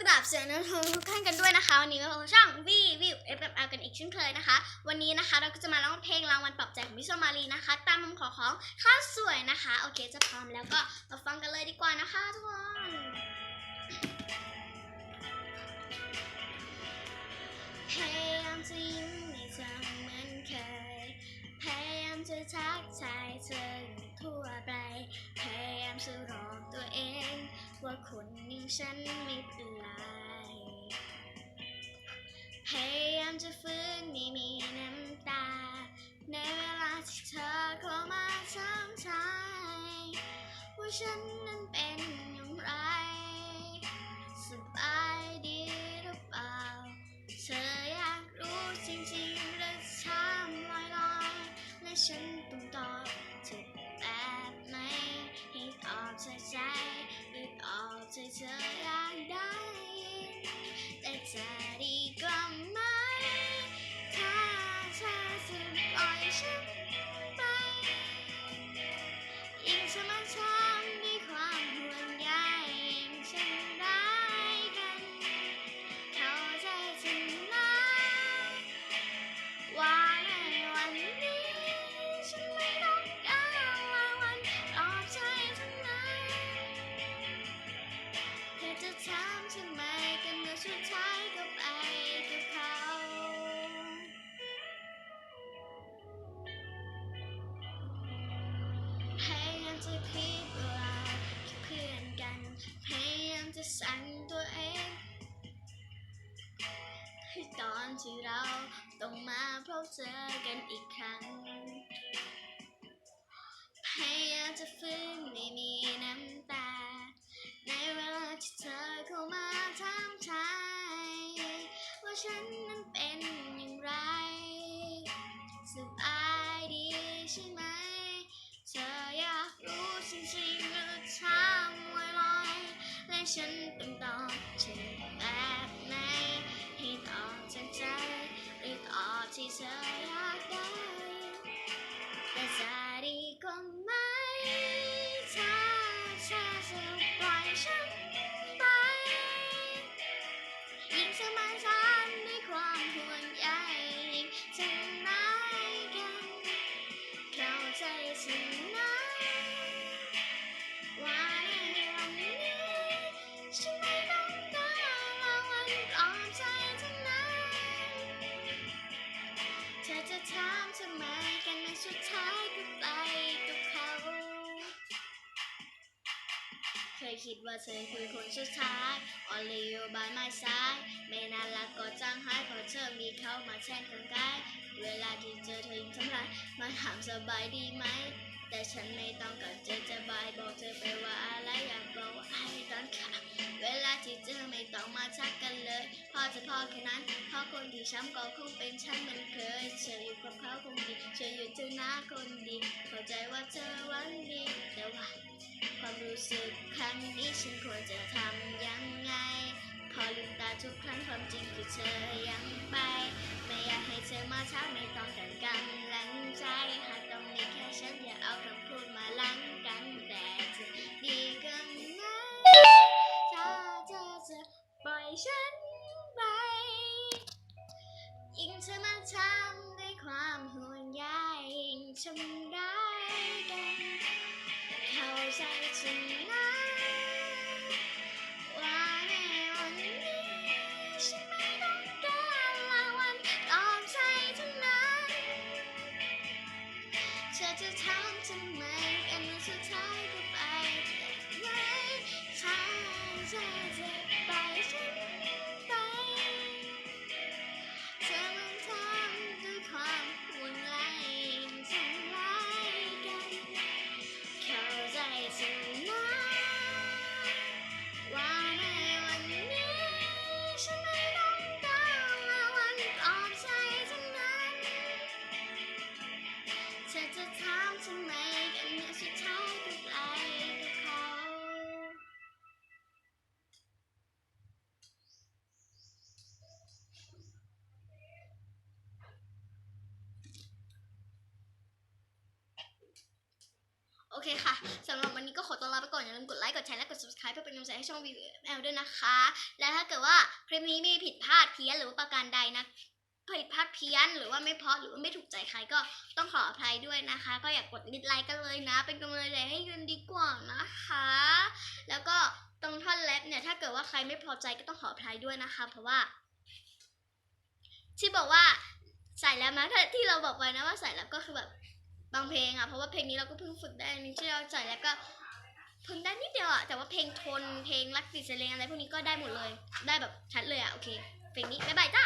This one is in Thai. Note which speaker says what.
Speaker 1: กราบเสียงนักททุกท่านกันด้วยนะคะ วันนี้เราช่องวีวิวเอฟเอกันอีกเช่นเคยนะคะ วันนี้นะคะเราก็จะมาร้องเพลงรางวัลปลอบใจของพี่สมารีนะคะ ตามคำขอของข้าวสวยนะคะ โอเคจะพร้อมแล้วก็มาฟังกันเลยดีกว่านะคะทุกคนพยายามจะยิ้มให้เธอเหมือนเคยพยายามจะทักทายเธอ ว่าคนอย่างฉันไม่เป็นไร พยายามจะฟื้นไม่มีน้ำตา ในเวลาที่เธอเข้ามาถามทายว่าฉันนั้นเป็น อ จะสั่งตัวเองให้ตอนที่เราต้องมาพบเจอกันอีกครั้ง พยายามจะฟื้นไม่มีน้ำตา ในเวลาที่เธอเข้ามาถามทายว่าฉันนั้นเป็น ฉันต้องตอบเธอ คิดว่าเธอคือคนสุดท้าย Only you by my side ไม่น่ารักก็จังหายเพราะเธอมีเขามาแทนข้างกายเวลาที่เจอเธอยิ่งทำร้ายมาถามสบายดีไหม แต่ฉันไม่ต้องการเจอจะบายบอกเธอไปว่าอะไรอยากบอกว่า I don't care เวลาที่เจอไม่ต้องมาทักกันเลย พอจะพอแค่นั้นเพราะคนที่ช้ำก็คงเป็นฉันเหมันเคยเธออยู่กับเขาคงดีเธออยู่เธอหน้าคนดี เข้าใจว่าเธอหวันดี แต่ว่าความรู้สึกครั้งนี้ฉันควรจะทำยังไง พอลืมตาทุกครั้งความจริงคือเธอยังไป ไม่อยากให้เธอมาช้าไม่ต้องการกำลัง แค่ฉันอย่าเอาคำพูดมาลังกันแต่เธอดีกันไหมถ้าเธอจะปล่อยฉันไปยิ่งเธอมาทำด้วยความห่วงใยยิ่งทำ อเคค่ะสำหรับวันนี้ก็ขอตัวลาไปก่อน อย่าลืมกดไลค์ กดแชร์และกด subscribe เพื่อเป็นกำลังใจให้ช่อง VML ด้วยนะคะ และถ้าเกิดว่าคลิปนี้มีผิดพลาดเพี้ยนหรือว่าประการใดนะผิดพลาดเพี้ยนหรือว่าไม่เพาะหรือว่าไม่ถูกใจใครก็ต้องขออภัยด้วยนะคะ ก็อยากกดดิสไลค์กันเลยนะ เป็นกำลังใจให้กันดีกว่านะคะ แล้วก็ตรงท่อนแรปเนี่ยถ้าเกิดว่าใครไม่พอใจก็ต้องขออภัยด้วยนะคะ เพราะว่า ที่บอกว่าใส่แล้วนะถ้าที่เราบอกไปนะว่าใส่แล้วก็คือแบบ บางเพลงอะเพราะว่าเพลงนี้เราก็เพิ่งฝึกได้นี่ที่เราใส่แล้วก็เพิ่งได้นิดเดียวอะแต่ว่าเพลงทนเพลงรักติดเสลงอะไรพวกนี้ก็ได้หมดเลย ได้แบบชัดเลยอะโอเคเพลงนี้บ๊ายบายจ้า